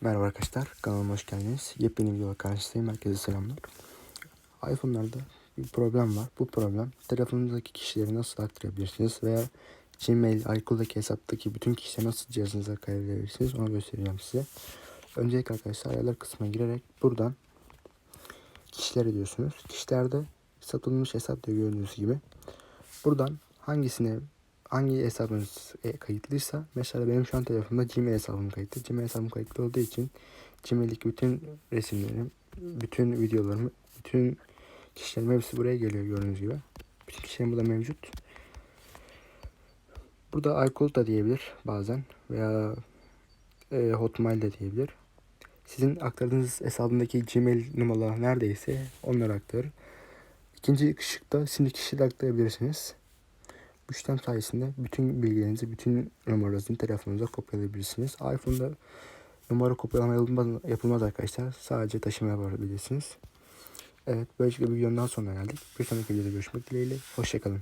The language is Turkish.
Merhaba arkadaşlar, kanalıma hoş geldiniz. Yepyeni videoda karşınızdayım. Herkese selamlar. iPhone'larda bir problem var. Bu problem telefonunuzdaki kişileri nasıl aktarabilirsiniz veya Gmail, iCloud'daki hesaptaki bütün kişileri nasıl cihazınıza kaydedebilirsiniz onu göstereceğim size. Öncelikle arkadaşlar ayarlar kısmına girerek buradan kişilere diyorsunuz. Kişilerde satılmış hesap diyor gördüğünüz gibi. Buradan hangisine hangi hesabınız e, kayıtlıysa mesela benim şu an telefonumda Gmail hesabım kayıtlı. Gmail hesabım kayıtlı olduğu için Gmail'deki bütün resimlerim, bütün videolarım, bütün kişilerim hepsi buraya geliyor gördüğünüz gibi. Bütün kişilerim burada mevcut. Burada iCloud da diyebilir bazen veya e, Hotmail de diyebilir. Sizin aktardığınız hesabındaki Gmail numaralar neredeyse onları aktarır. İkinci ışıkta şimdi kişi de aktarabilirsiniz. Bu işlem sayesinde bütün bilgilerinizi, bütün numaranızı telefonunuza kopyalayabilirsiniz. iPhone'da numara kopyalama yapılmaz, yapılmaz arkadaşlar. Sadece taşıma yapabilirsiniz. Evet, böylelikle bir videonun daha sonuna geldik. Bir sonraki videoda görüşmek dileğiyle. Hoşçakalın.